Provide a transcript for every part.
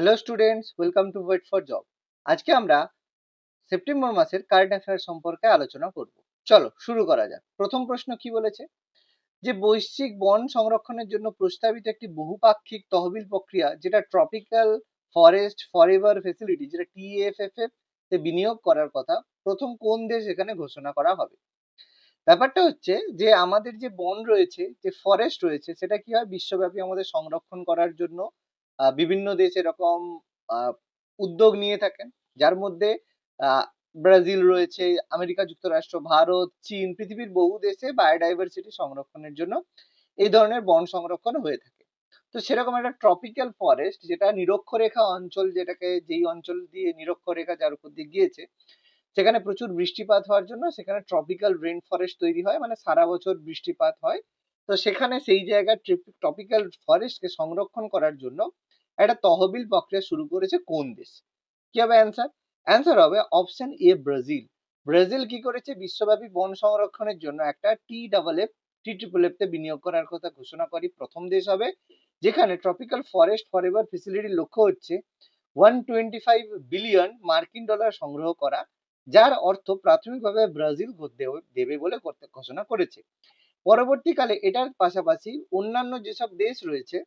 Hello students welcome to wait for job আজকে আমরা September মাসের কারেন্ট অ্যাফেয়ার সম্পর্কে আলোচনা করব। চলো, শুরু করা যাক। প্রথম প্রশ্ন কি বলেছে? যে বৈশ্বিক বন সংরক্ষণের জন্য প্রস্তাবিত একটি বহুপাক্ষিক তহবিল প্রক্রিয়া, যেটা ট্রপিক্যাল ফরেস্ট ফরেভার ফেসিলিটি যেটা টিএফএফএফ তে বিনিয়োগ করার কথা, প্রথম কোন দেশ এখানে ঘোষণা করা হবে? ব্যাপারটা হচ্ছে যে আমাদের যে বন রয়েছে, যে ফরেস্ট রয়েছে, সেটা কি হয়? বিশ্বব্যাপী আমাদের সংরক্ষণ করার জন্য বিভিন্ন দেশ এরকম উদ্যোগ নিয়ে থাকেন। যার মধ্যে ব্রাজিল রয়েছে, আমেরিকা, যুক্তরাষ্ট্র, ভারত, চীন, পৃথিবীর বহু দেশে বায়োডাইভার্সিটি সংরক্ষণের জন্য এই ধরনের বন সংরক্ষণ হয়ে থাকে। তো সেরকম একটা ট্রপিক্যাল ফরেস্ট যেটা নিরক্ষরেখা অঞ্চল যেটাকে যেই অঞ্চল দিয়ে নিরক্ষরেখা যার উপর দিয়ে গিয়েছে, সেখানে প্রচুর বৃষ্টিপাত হওয়ার জন্য সেখানে ট্রপিক্যাল রেন ফরেস্ট তৈরি হয় মানে সারা বছর বৃষ্টিপাত হয়। তো সেখানে সেই জায়গার ট্রপিক্যাল ফরেস্টকে সংরক্ষণ করার জন্য একটা তহবিল প্রক্রিয়া শুরু করেছে কোন দেশ? কি হবে অ্যান্সার অ্যান্সার হবে অপশন এ ব্রাজিল ব্রাজিল কি করেছে? বিশ্বব্যাপী বন সংরক্ষণের জন্য একটা T double F T triple F তে বিনিয়োগ করার কথা ঘোষণা করি। প্রথম দেশ হবে যেখানে ট্রপিক্যাল ফরেস্ট ফরএভার ফেসিলিটির লক্ষ্য হচ্ছে ওয়ান টোয়েন্টি ফাইভ বিলিয়ন মার্কিন ডলার সংগ্রহ করা, যার অর্থ প্রাথমিকভাবে ব্রাজিল দেবে- দেবে বলে ঘোষণা করেছে। পরবর্তীকালে এটার পাশাপাশি অন্যান্য যেসব দেশ রয়েছে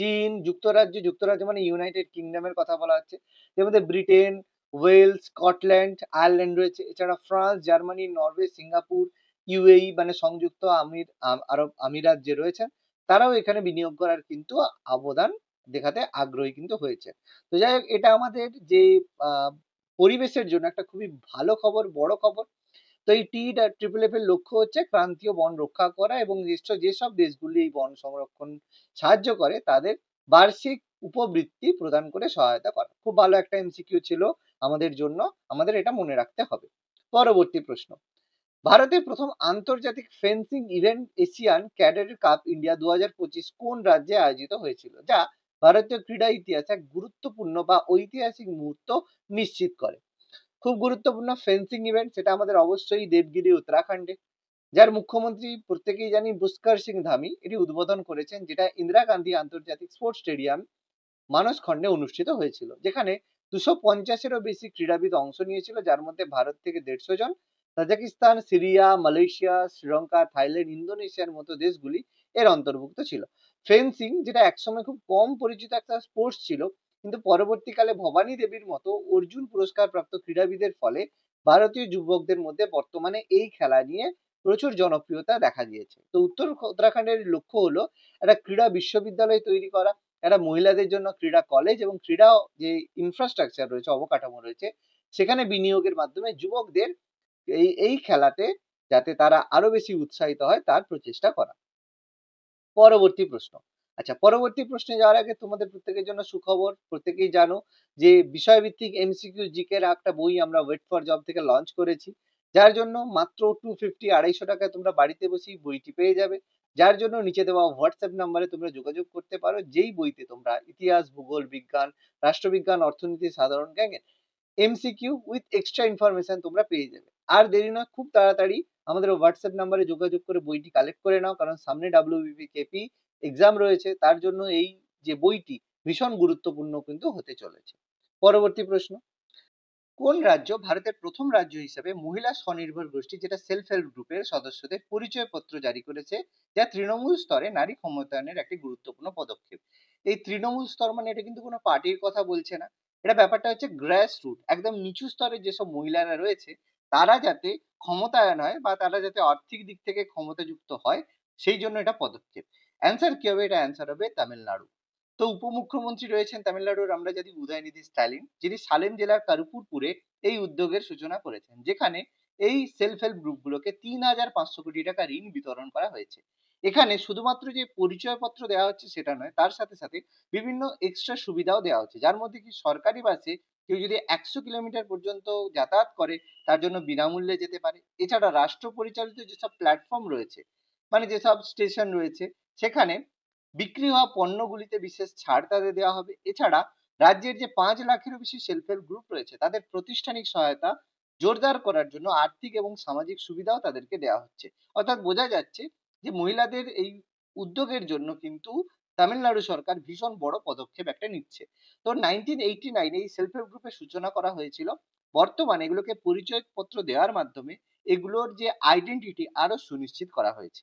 চীন, যুক্তরাজ্য যুক্তরাজ্য মানে ইউনাইটেড কিংডমের কথা বলা হচ্ছে। এর মধ্যে ব্রিটেন ওয়েলস স্কটল্যান্ড আয়ারল্যান্ড রয়েছে। এছাড়া France Germany Norway Singapore UAE মানে সংযুক্ত আমির আরব আমিরাত যে রয়েছেন, তারাও এখানে বিনিয়োগ করার কিন্তু অবদান দেখাতে আগ্রহী কিন্তু হয়েছে তো যাই হোক, এটা আমাদের যে পরিবেশের জন্য একটা খুবই ভালো খবর, বড় খবর। তো এই টি ট্রিপল এফ এর লক্ষ্য হচ্ছে ক্রান্তীয় বন রক্ষা করা এবং নিশ্চয় যেসব দেশগুলি এই বন সংরক্ষণ সাহায্য করে তাদের বার্ষিক উপবৃত্তি প্রদান করে সহায়তা করা। খুব ভালো একটা এমসিকিউ ছিল আমাদের জন্য, আমাদের এটা মনে রাখতে হবে। পরবর্তী প্রশ্ন। ভারতের প্রথম আন্তর্জাতিক fencing event Asian cadet cup India দু কোন রাজ্যে আয়োজিত হয়েছিল? যা ভারতীয় ক্রীড়া ইতিহাসে এক গুরুত্বপূর্ণ বা ঐতিহাসিক মুহূর্ত নিশ্চিত করে। খুব গুরুত্বপূর্ণ ফেন্সিং ইভেন্ট সেটা আমাদের অবশ্যই দেবগিরি উত্তরাখণ্ডে। যার মুখ্যমন্ত্রী প্রত্যেকেই জানি পুষ্কর সিং ধামি, এটি উদ্বোধন করেছেন, যেটা ইন্দিরা গান্ধী আন্তর্জাতিক স্পোর্টস স্টেডিয়াম মানস খণ্ডে অনুষ্ঠিত হয়েছিল, যেখানে দুশো পঞ্চাশেরও বেশি ক্রীড়াবিদ অংশ নিয়েছিল, যার মধ্যে ভারত থেকে দেড়শো জন। Tajikistan, Syria, Malaysia, Sri Lanka, Thailand, ইন্দোনেশিয়ার মতো দেশগুলি এর অন্তর্ভুক্ত ছিল। ফেন্সিং যেটা একসময় খুব কম পরিচিত একটা স্পোর্টস ছিল কিন্তু পরবর্তীকালে ভবানী দেবীর মতো অর্জুন পুরস্কার প্রাপ্ত ক্রীড়াবিদের ফলে ভারতীয় যুবকদের মধ্যে বর্তমানে এই খেলা নিয়ে প্রচুর জনপ্রিয়তা দেখা দিয়েছে তো উত্তর উত্তরাখণ্ডের লক্ষ্য হলো একটা ক্রীড়া বিশ্ববিদ্যালয় তৈরি করা, একটা মহিলাদের জন্য ক্রীড়া কলেজ এবং ক্রীড়া যে ইনফ্রাস্ট্রাকচার রয়েছে, অবকাঠামো রয়েছে, সেখানে বিনিয়োগের মাধ্যমে যুবকদের এই এই খেলাতে যাতে তারা আরও বেশি উৎসাহিত হয় তার প্রচেষ্টা করা। পরবর্তী প্রশ্ন আচ্ছা পরবর্তী প্রশ্নে যাওয়ার আগে তোমাদের প্রত্যেকের জন্য সুখবর। প্রত্যেকেই জানো যে, বিষয়ভিত্তিক এমসিকিউ জিকে এর একটা বই আমরা ওয়েট ফর জব থেকে লঞ্চ করেছি। যার জন্য মাত্র টু ফিফটি আড়াইশো টাকায় তোমরা বাড়িতে বসেই বইটি পেয়ে যাবে। যার জন্য নিচে দেওয়া হোয়াটসঅ্যাপ নাম্বারে তোমরা যোগাযোগ করতে পারো। যেই বইতে তোমরা ইতিহাস, ভূগোল, বিজ্ঞান, রাষ্ট্রবিজ্ঞান, অর্থনীতি, সাধারণ জ্ঞানের এমসিকিউ উইথ এক্সট্রা ইনফরমেশন তোমরা পেয়ে যাবে। আর দেরি নয়, খুব তাড়াতাড়ি আমাদের হোয়াটসঅ্যাপ নাম্বারে যোগাযোগ করে বইটি কালেক্ট করে নাও। কারণ সামনে ডাব্লিউবিপি কেপি এক্সাম রয়েছে, তার জন্য এই যে বইটি ভীষণ গুরুত্বপূর্ণ কিন্তু হতে চলেছে। পরবর্তী প্রশ্ন, কোন রাজ্য ভারতের প্রথম রাজ্য হিসেবে মহিলা স্বনির্ভর গোষ্ঠী যেটা সেলফ হেল্প গ্রুপের সদস্যদের পরিচয়পত্র জারি করেছে, যা তৃণমূল স্তরে নারী ক্ষমতায়নের একটি গুরুত্বপূর্ণ পদক্ষেপ? এই তৃণমূল স্তর মানে এটা কিন্তু কোনো পার্টির কথা বলছে না। এটা ব্যাপারটা হচ্ছে গ্রাস রুট একদম নিচু স্তরে যেসব মহিলারা রয়েছে, তারা যাতে ক্ষমতায়ন হয় বা তারা যাতে আর্থিক দিক থেকে ক্ষমতাযুক্ত হয়, সেই জন্য এটা পদক্ষেপ। অ্যান্সার কি হবে? এটা অ্যান্সার হবে তামিলনাড়ু। তো উপমুখ্যমন্ত্রী রয়েছেন তামিলনাড়ুর আমরা যদি উদয়নিধি স্ট্যালিন, যিনি সালেম জেলার কারুপুরপুরে এই উদ্যোগের সূচনা করেছেন, যেখানে এই সেলফ হেল্প গ্রুপগুলোকে তিন হাজার পাঁচশো কোটি টাকা ঋণ বিতরণ করা হয়েছে। এখানে শুধুমাত্র যে পরিচয়পত্র দেওয়া হচ্ছে সেটা নয়, তার সাথে সাথে বিভিন্ন এক্সট্রা সুবিধাও দেওয়া হচ্ছে। যার মধ্যে কি সরকারি বাসে কেউ যদি একশো কিলোমিটার পর্যন্ত যাতায়াত করে, তার জন্য বিনামূল্যে যেতে পারে। এছাড়া রাষ্ট্র পরিচালিত যেসব প্ল্যাটফর্ম রয়েছে মানে যেসব স্টেশন রয়েছে সেখানে বিক্রি হওয়া পণ্যগুলিতে বিশেষ ছাড় তাদের দেওয়া হবে। এছাড়া রাজ্যের যে পাঁচ লাখেরও বেশি সেলফ হেল্প গ্রুপ রয়েছে, তাদের প্রতিষ্ঠানিক সহায়তা জোরদার করার জন্য আর্থিক এবং সামাজিক সুবিধাও তাদেরকে দেওয়া হচ্ছে। অর্থাৎ বোঝা যাচ্ছে যে মহিলাদের এই উদ্যোগের জন্য কিন্তু তামিলনাড়ু সরকার ভীষণ বড় পদক্ষেপ একটা নিচ্ছে। তো নাইনটিন এইটি নাইনে এই সেলফ হেল্প গ্রুপের সূচনা করা হয়েছিল। বর্তমানে এগুলোকে পরিচয়পত্র দেওয়ার মাধ্যমে এগুলোর যে আইডেন্টিটি আরও সুনিশ্চিত করা হয়েছে।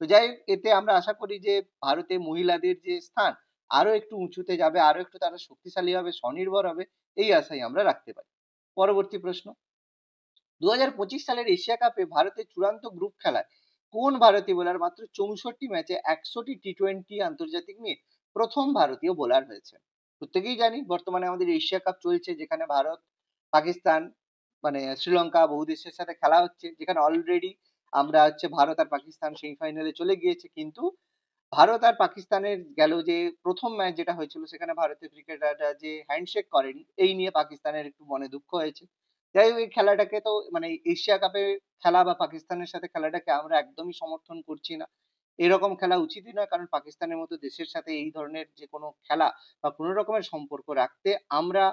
তো যাই এতে আমরা আশা করি যে ভারতে মহিলাদের যে স্থান আরও একটু উঁচুতে যাবে আরও একটু তারা শক্তিশালী হবে, স্বনির্ভর হবে, এই আশাই আমরা রাখতে পারি। পরবর্তী প্রশ্ন। দু সালের এশিয়া কাপে ভারতের চূড়ান্ত গ্রুপ খেলায় কোন ভারতীয় বোলার মাত্র চৌষট্টি ম্যাচে একশোটি টি টোয়েন্টি আন্তর্জাতিক নিয়ে প্রথম ভারতীয় বোলার হয়েছে প্রত্যেকেই জানি, বর্তমানে আমাদের এশিয়া কাপ চলছে, যেখানে ভারত, পাকিস্তান মানে শ্রীলঙ্কা, বহু দেশের সাথে খেলা হচ্ছে, যেখানে অলরেডি আমরা হচ্ছে ভারত আর পাকিস্তান সেমিফাইনালে চলে গিয়েছে, কিন্তু ভারত আর পাকিস্তানের গেল যে প্রথম ম্যাচ যেটা হয়েছিল, সেখানে ভারতীয় ক্রিকেটাররা যে হ্যান্ডশেক করেনি, এই নিয়ে পাকিস্তানের একটু মনে দুঃখ হয়েছে। যাই হোক, এই খেলাটাকে তো মানে এশিয়া কাপে খেলা বা পাকিস্তানের সাথে খেলাটাকে আমরা একদমই সমর্থন করছি না। এরকম খেলা উচিতই নয়, কারণ পাকিস্তানের মতো দেশের সাথে এই ধরনের যে কোনো খেলা বা কোনো রকমের সম্পর্ক রাখতে আমরা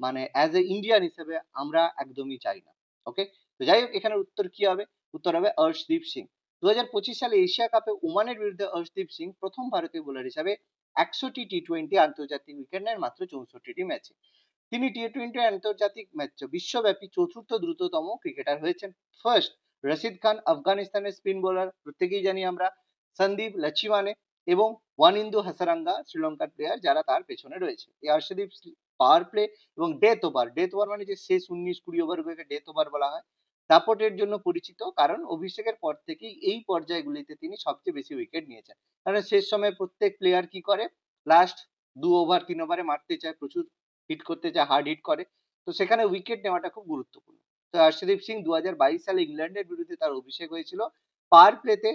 মানে অ্যাজ এ ইন্ডিয়ান হিসেবে আমরা একদমই চাই না। ওকে তো যাই হোক এখানে উত্তর কি হবে? উত্তর হবে অর্শদীপ সিং। দু হাজার পঁচিশ সালে এশিয়া কাপে ওমানের বিরুদ্ধে অর্শদীপ সিং প্রথম ভারতীয় বোলার হিসাবে একশোটি টি টোয়েন্টি আন্তর্জাতিক উইকেট নেন মাত্র চৌষট্টিটি ম্যাচে তিনি টি টোয়েন্টি আন্তর্জাতিক ম্যাচ বিশ্বব্যাপী চতুর্থ দ্রুততম ক্রিকেটার হয়েছেন। ফার্স্ট রশিদ খান, আফগানিস্তানের স্পিন বোলার প্রত্যেকেই জানি আমরা, সন্দীপ লচিমানে এবং ওয়ানিন্দু হাসারাঙ্গা, শ্রীলঙ্কার প্লেয়ার যারা তার পেছনে রয়েছে। এই হর্ষদীপ পাওয়ার প্লে এবং ডেথ ওভার ডেথ ওভার মানে যে শেষ উনিশ কুড়ি ওভারগুলোকে ডেথ ওভার বলা হয় দাপটের জন্য পরিচিত, কারণ অভিষেকের পর থেকেই এই পর্যায়গুলিতে তিনি সবচেয়ে বেশি উইকেট নিয়েছেন। কারণ শেষ সময় প্রত্যেক প্লেয়ার কি করে? লাস্ট দু ওভার তিন ওভারে মারতে চায়, প্রচুর হিট করতে চায় হার্ড হিট করে। তো সেখানে উইকেট নেওয়াটা খুব গুরুত্বপূর্ণ। তো হর্ষদীপ সিং দু হাজার বাইশ সালে ইংল্যান্ডের বিরুদ্ধে তার অভিষেক হয়েছিল। পার প্লেতে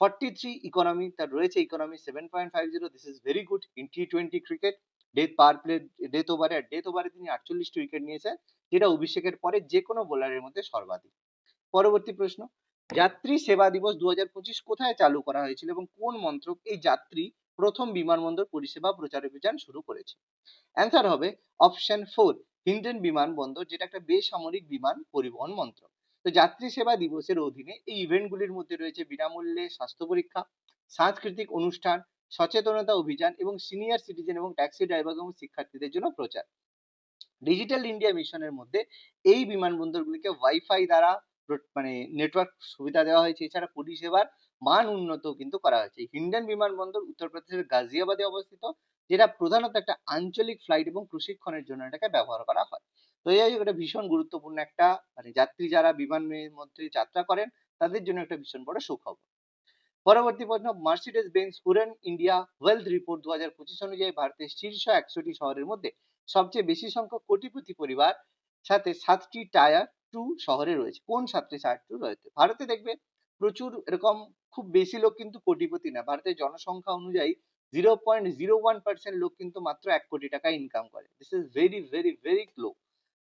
ফর্টি থ্রি ইকোনমি তার রয়েছে economy seven point five zero this is very good in T twenty cricket death per play death ওভারে ডেথ ওভারে তিনি আটচল্লিশটি উইকেট নিয়েছেন, যেটা অভিষেকের পরে যে কোনো বোলারের মধ্যে সর্বাধিক। পরবর্তী প্রশ্ন, যাত্রী সেবা দিবস দু কোথায় চালু করা হয়েছিল এবং কোন মন্ত্রক এই যাত্রী প্রথম বিমানবন্দর পরিষেবা প্রচার অভিযান শুরু করেছে? অ্যান্সার হবে অপশন ফোর, হিন্ডেন বিমানবন্দর, যেটা একটা বেসামরিক বিমান পরিবহন মন্ত্রক। তো যাত্রী সেবা দিবসের অধীনে এই ইভেন্টগুলির মধ্যে রয়েছে বিনামূল্যে স্বাস্থ্য পরীক্ষা, সাংস্কৃতিক অনুষ্ঠান সচেতনতা অভিযান এবং সিনিয়র সিটিজেন এবং ট্যাক্সি ড্রাইভার এবং শিক্ষার্থীদের জন্য প্রচার। ডিজিটাল ইন্ডিয়া মিশনের মধ্যে এই বিমানবন্দরগুলিকে ওয়াইফাই দ্বারা মানে নেটওয়ার্ক সুবিধা দেওয়া হয়েছে। এছাড়া পরিষেবার মান উন্নত কিন্তু করা হয়েছে। হিন্ডেন বিমানবন্দর উত্তরপ্রদেশের গাজিয়াবাদে অবস্থিত, যেটা প্রধানত একটা আঞ্চলিক ফ্লাইট এবং প্রশিক্ষণের জন্য এটাকে ব্যবহার করা হয়। তো এই এটা ভীষণ গুরুত্বপূর্ণ একটা মানে যাত্রী যারা বিমানের মধ্যে যাত্রা করেন, তাদের জন্য একটা ভীষণ বড় সুখবর। পরবর্তী প্রশ্ন Mercedes Benz Hurun India wealth report দু হাজার পঁচিশ অনুযায়ী ভারতের শীর্ষ একশোটি শহরের মধ্যে সবচেয়ে বেশি সংখ্যক কোটিপতি পরিবার সাথে সাতটি টায়ার টু শহরে রয়েছে। কোন সাতটি টায়ার টু রয়েছে? ভারতে দেখবে প্রচুর এরকম খুব বেশি লোক কিন্তু কোটিপতি না। ভারতের জনসংখ্যা অনুযায়ী zero point zero one percent লোক কিন্তু মাত্র এক কোটি টাকা ইনকাম করে। This is very very very low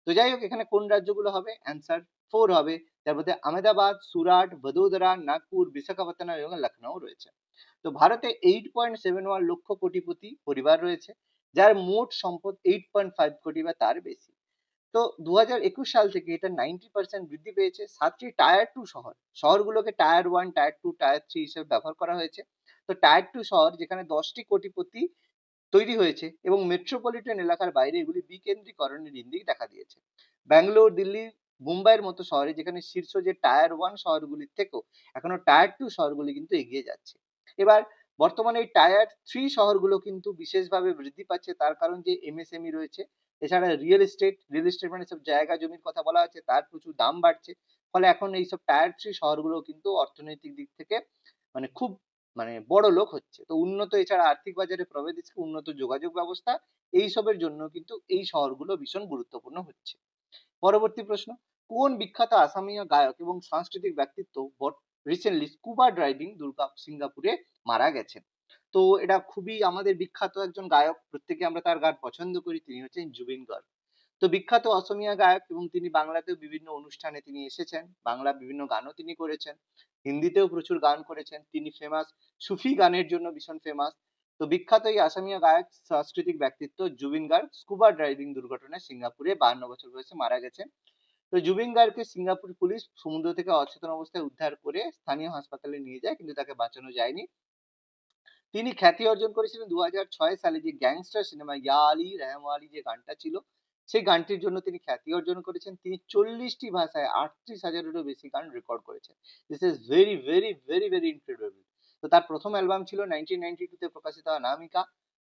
তো যাই হোক, এখানে কোন রাজ্যগুলো হবে? অ্যান্সার ফোর হবে। তার মধ্যে আহমেদাবাদ, সুরাট, বদোদরা, নাগপুর, বিশাখাপত্তনম এবং লখনৌ রয়েছে। তো ভারতে এইট পয়েন্ট সেভেন ওয়ান লক্ষ কোটিপতি পরিবার রয়েছে, যার মোট সম্পদ এইট পয়েন্ট ফাইভ কোটি বা তার বেশি। তো দু সাল থেকে এটা নাইনটি পার্সেন্ট বৃদ্ধি পেয়েছে। সাতটি টায়ার টু শহর, শহরগুলোকে tier one tier two tier three হিসেবে ব্যবহার করা হয়েছে। তো টায়ার টু শহর যেখানে দশটি কোটিপতি তৈরি হয়েছে এবং মেট্রোপলিটন এলাকার বাইরে এগুলি বিকেন্দ্রীকরণের ইন্দিক দেখা দিয়েছে। ব্যাঙ্গালোর, দিল্লি, মুম্বাইয়ের মতো শহরে যেখানে শীর্ষ যে টায়ার ওয়ান শহরগুলির থেকেও এখনও টায়ার টু শহরগুলি কিন্তু এগিয়ে যাচ্ছে। এবার বর্তমানে এই টায়ার থ্রি শহরগুলো কিন্তু বিশেষভাবে বৃদ্ধি পাচ্ছে তার কারণ যে এমএসএমই রয়েছে, এছাড়া রিয়েল এস্টেট রিয়েল এস্টেট মানে সব জায়গা জমির কথা বলা হচ্ছে, তার প্রচুর দাম বাড়ছে, ফলে এখন এইসব টায়ার থ্রি শহরগুলো কিন্তু অর্থনৈতিক দিক থেকে মানে খুব মানে বড় লোক হচ্ছে। তো উন্নত এছাড়া আর্থিক বাজারে প্রবেশ উন্নত যোগাযোগ ব্যবস্থা, এইসবের জন্য কিন্তু এই শহরগুলো ভীষণ গুরুত্বপূর্ণ হচ্ছে। পরবর্তী প্রশ্ন, কোন বিখ্যাত আসামীয় গায়ক এবং সাংস্কৃতিক ব্যক্তিত্ব রিসেন্টলি স্কুবা ড্রাইভিং দুর্গা সিঙ্গাপুরে মারা গেছেন? তো এটা খুবই আমাদের বিখ্যাত একজন গায়ক, প্রত্যেকে আমরা তার গান পছন্দ করি, তিনি হচ্ছেন জুবিন গার্গ। তো বিখ্যাত অসমীয়া গায়ক এবং তিনি বাংলাতেও বিভিন্ন অনুষ্ঠানে তিনি এসেছেন বাংলা বিভিন্ন গানও তিনি করেছেন, হিন্দিতেও প্রচুর গান করেছেন, তিনি ফেমাস সুফি গানের জন্য ভীষণ ফেমাস তো বিখ্যাত এই আসামিয়া গায়ক, সাংস্কৃতিক ব্যক্তিত্ব জুবিন গার্গ স্কুবা ড্রাইভিং দুর্ঘটনায় সিঙ্গাপুরে বাহান্ন বছর বয়সে মারা গেছেন। তো জুবিন গার্গকে সিঙ্গাপুর পুলিশ সমুদ্র থেকে অচেতন অবস্থায় উদ্ধার করে স্থানীয় হাসপাতালে নিয়ে যায় কিন্তু তাকে বাঁচানো যায়নি। তিনি খ্যাতি অর্জন করেছিলেন দু হাজার ছয় সালে যে গ্যাংস্টার সিনেমা ইয়া আলী রেহমালি যে গানটা ছিল সেই গানটির জন্য তিনি খ্যাতি অর্জন করেছেন। তিনি চল্লিশটি ভাষায় আটত্রিশ হাজারেরও বেশি গান রেকর্ড করেছেন। This is very very very very incredible তো তার প্রথম অ্যালবাম ছিল নাইনটিন নাইনটি টুতে প্রকাশিত অনামিকা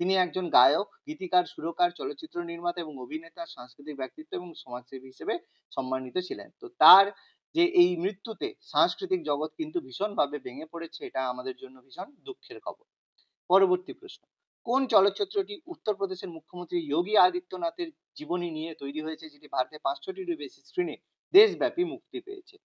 তিনি একজন গায়ক, গীতিকার, সুরকার, চলচ্চিত্র নির্মাতা এবং অভিনেতা, সাংস্কৃতিক ব্যক্তিত্ব এবং সমাজসেবী হিসেবে সম্মানিত ছিলেন। তো তার যে এই মৃত্যুতে সাংস্কৃতিক জগৎ কিন্তু ভীষণভাবে ভেঙে পড়েছে, এটা আমাদের জন্য ভীষণ দুঃখের খবর। পরবর্তী প্রশ্ন। কোন চলচ্চিত্রটি উত্তরপ্রদেশের মুখ্যমন্ত্রী যোগী আদিত্যনাথের জীবনী নিয়ে তৈরি হয়েছে, যেটি ভারতে পাঁচশোটিরও বেশি স্ক্রিনে দেশব্যাপী মুক্তি পেয়েছে?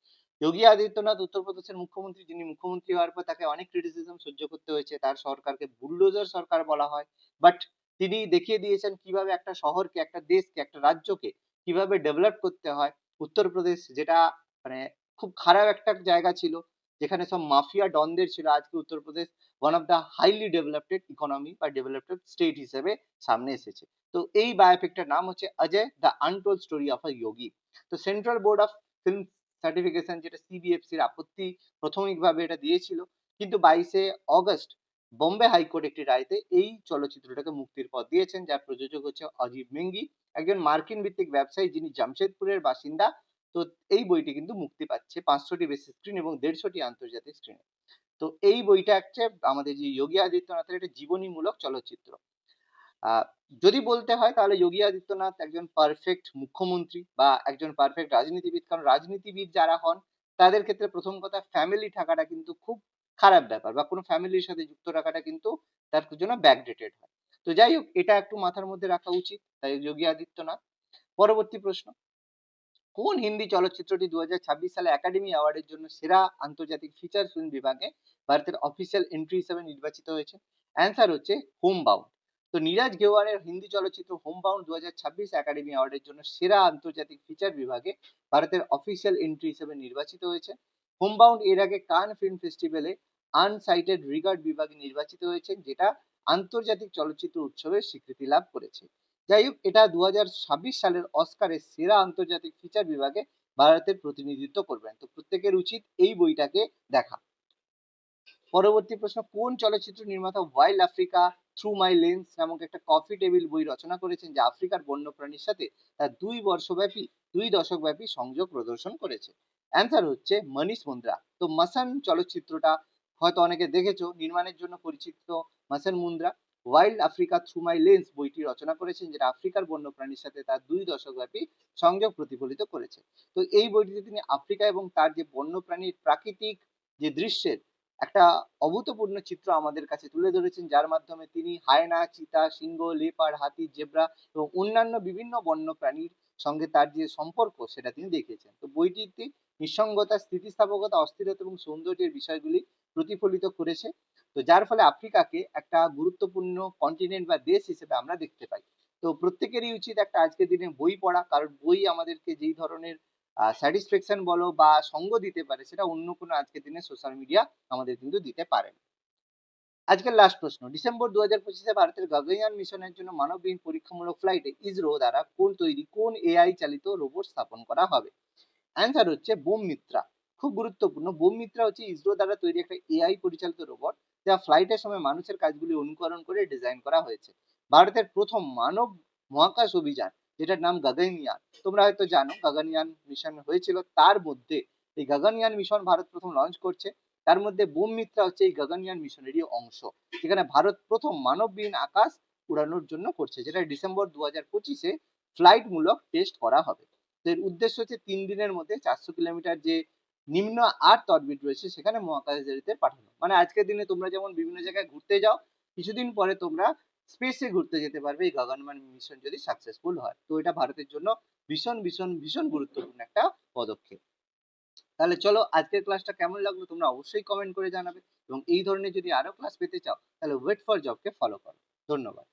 যোগী আদিত্যনাথ উত্তরপ্রদেশের মুখ্যমন্ত্রী, যিনি মুখ্যমন্ত্রী হওয়ার পর তাকে অনেক ক্রিটিসিজম সহ্য করতে হয়েছে, তার সরকারকে বুলডোজার সরকার বলা হয়। বাট তিনি দেখিয়ে দিয়েছেন কীভাবে একটা শহরকে, একটা দেশকে, একটা রাজ্যকে কীভাবে ডেভেলপ করতে হয়। উত্তরপ্রদেশ যেটা মানে খুব খারাপ একটা জায়গা ছিল, যেখানে সব মাফিয়া ডনদের ছিল। আজকে Uttar Pradesh one of the highly developed economy বা ডেভেলপটেড স্টেট হিসেবে সামনে এসেছে। তো এই বায়োপিকটার নাম হচ্ছে Ajay the untold story of a yogi তো central board of film certification যেটা সিবিএফসির আপত্তি প্রাথমিকভাবে এটা দিয়েছিল, কিন্তু বাইশে অগস্ট বোম্বে হাইকোর্ট একটি রায়তে এই চলচ্চিত্রটাকে মুক্তির পথ দিয়েছেন, যার প্রযোজক হচ্ছে অজিব মেঙ্গি। একজন মার্কিন ভিত্তিক ব্যবসায়ী যিনি জামশেদপুরের বাসিন্দা, তো এই বইটি কিন্তু মুক্তি পাচ্ছে পাঁচশোটি বেশি স্ক্রিন এবং দেড়শোটি আন্তর্জাতিক স্ক্রিনে। তো এই বইটা হচ্ছে আমাদের যে যোগী আদিত্যনাথের একটা জীবনীমূলক চলচ্চিত্র। যদি বলতে হয় তাহলে যোগী আদিত্যনাথ একজন পারফেক্ট মুখ্যমন্ত্রী বা একজন পারফেক্ট রাজনীতিবিদ, কারণ রাজনীতিবিদ যারা হন, তাদের ক্ষেত্রে প্রথম কথা ফ্যামিলি থাকাটা কিন্তু খুব খারাপ ব্যাপার বা কোনো ফ্যামিলির সাথে যুক্ত রাখাটা কিন্তু তার জন্য ব্যাকডেটেড হয়। তো যাই হোক, এটা একটু মাথার মধ্যে রাখা উচিত, তাই যোগী আদিত্যনাথ। পরবর্তী প্রশ্ন। কোন হিন্দি চলচ্চিত্রটি দু সালে একাডেমি অ্যাওয়ার্ডের জন্য সেরা আন্তর্জাতিক ফিচার ফিল্ম বিভাগে ভারতের অফিসিয়াল এন্ট্রি হিসেবে নির্বাচিত হয়েছে? অ্যান্সার হচ্ছে হোম বাউন্ড তো নীরাজ গেওয়ারের হিন্দি চলচ্চিত্র হোম বাউন্ড দু একাডেমি অ্যাওয়ার্ডের জন্য সেরা আন্তর্জাতিক ফিচার বিভাগে ভারতের অফিসিয়াল এন্ট্রি হিসেবে নির্বাচিত হয়েছে। হোম বাউন্ড এর আগে কান ফিল্ম ফেস্টিভ্যালে আনসাইটেড রিগার্ড বিভাগে নির্বাচিত হয়েছে, যেটা আন্তর্জাতিক চলচ্চিত্র উৎসবের স্বীকৃতি লাভ করেছে। যাই হোক, এটা দুই হাজার ছাব্বিশ সালের অস্কারে সেরা আন্তর্জাতিক ফিচার বিভাগে ভারতের প্রতিনিধিত্ব করবেন। তো প্রত্যেকের উচিত এই বইটাকে দেখা। পরবর্তী প্রশ্ন, কোন চলচ্চিত্র নির্মাতা wild Africa through my lens নামক একটা কফি টেবিল বই রচনা করেছেন, যা আফ্রিকার বন্যপ্রাণীর সাথে তার দুই বর্ষব্যাপী, দুই দশক ব্যাপী সংযোগ প্রদর্শন করেছে। অ্যান্সার হচ্ছে মনীষ মুন্দ্রা। তো মাসান চলচ্চিত্রটা হয়তো অনেকে দেখেছ, নির্মাণের জন্য পরিচিত Masan Mundra. Wild Africa through my lens বইটি রচনা করেছেন, যেটা আফ্রিকার বন্যপ্রাণীর সাথে তার দুই দশক ব্যাপী সংযোগ প্রতিফলিত করেছে। তো এই বইটিতে তিনি আফ্রিকা এবং তার যে বন্যপ্রাণীর প্রাকৃতিক যে দৃশ্যের একটা অভূতপূর্ণ চিত্র আমাদের কাছে তুলে ধরেছেন, যার মাধ্যমে তিনি হায়না, চিতা, সিংহ লেপার হাতি, জেব্রা এবং অন্যান্য বিভিন্ন বন্যপ্রাণীর সঙ্গে তার যে সম্পর্ক, সেটা তিনি দেখিয়েছেন। তো বইটিতে নিঃসঙ্গতা, স্থিতিস্থাপকতা, অস্থিরতা এবং সৌন্দর্যের বিষয়গুলি প্রতিফলিত করেছে। তো যার ফলে আফ্রিকাকে একটা গুরুত্বপূর্ণ কন্টিনেন্ট বা দেশ হিসেবে আমরা দেখতে পাই। তো প্রত্যেকেরই উচিত একটা আজকের দিনে বই পড়া, কারণ বই আমাদেরকে যেই ধরনের স্যাটিসফ্যাকশন বলো বা সঙ্গ দিতে পারে, সেটা অন্য কোনো আজকের দিনে সোশ্যাল মিডিয়া আমাদের কিন্তু দিতে পারে না। আজকের লাস্ট প্রশ্ন, ডিসেম্বর দু হাজার পঁচিশে ভারতের গগনয়ান মিশনের জন্য মানববিহীন পরীক্ষামূলক ফ্লাইটে ইসরো দ্বারা কোন তৈরি, কোন এআই চালিত রোবট স্থাপন করা হবে? অ্যান্সার হচ্ছে বোম মিত্রা খুব গুরুত্বপূর্ণ বোম মিত্রা হচ্ছে ইসরো দ্বারা তৈরি একটা এআই পরিচালিত রোবট যা ফ্লাইটের সময় মানুষের কাজগুলি অনুকরণ করে ডিজাইন করা হয়েছে। ভারতের প্রথম মানব মহাকাশ অভিযান, যেটার নাম গগনয়ান। তোমরা হয়তো জানো, গগনয়ান মিশন হয়েছিল তার মধ্যে। এই গগনয়ান মিশন ভারত প্রথম লঞ্চ করছে। তার মধ্যে বোম মিত্রা হচ্ছে এই গগনয়ান মিশনেরই অংশ। যেখানে ভারত প্রথম মানববিহীন আকাশ উড়ানোর জন্য করছে, যেটা ডিসেম্বর দু হাজার পঁচিশে ফ্লাইট মূলক টেস্ট করা হবে। এর উদ্দেশ্য হচ্ছে তিন দিনের মধ্যে চারশো কিলোমিটার যে নিম্ন আর্থ অরবিট রয়েছে সেখানে মহাকাশচারীদের পাঠানো। মানে আজকের দিনে তোমরা যেমন বিভিন্ন জায়গায় ঘুরতে যাও, কিছুদিন পরে তোমরা স্পেসে ঘুরতে যেতে পারবে এই গগনয়ান মিশন যদি সাকসেসফুল হয়। তো এটা ভারতের জন্য ভীষণ ভীষণ ভীষণ গুরুত্বপূর্ণ একটা পদক্ষেপ। তাহলে চলো আজকের ক্লাসটা কেমন লাগল তোমরা অবশ্যই কমেন্ট করে জানাবে। এবং এই ধরনের যদি আরও ক্লাস পেতে চাও, তাহলে ওয়েট ফর জবকে ফলো করো। ধন্যবাদ।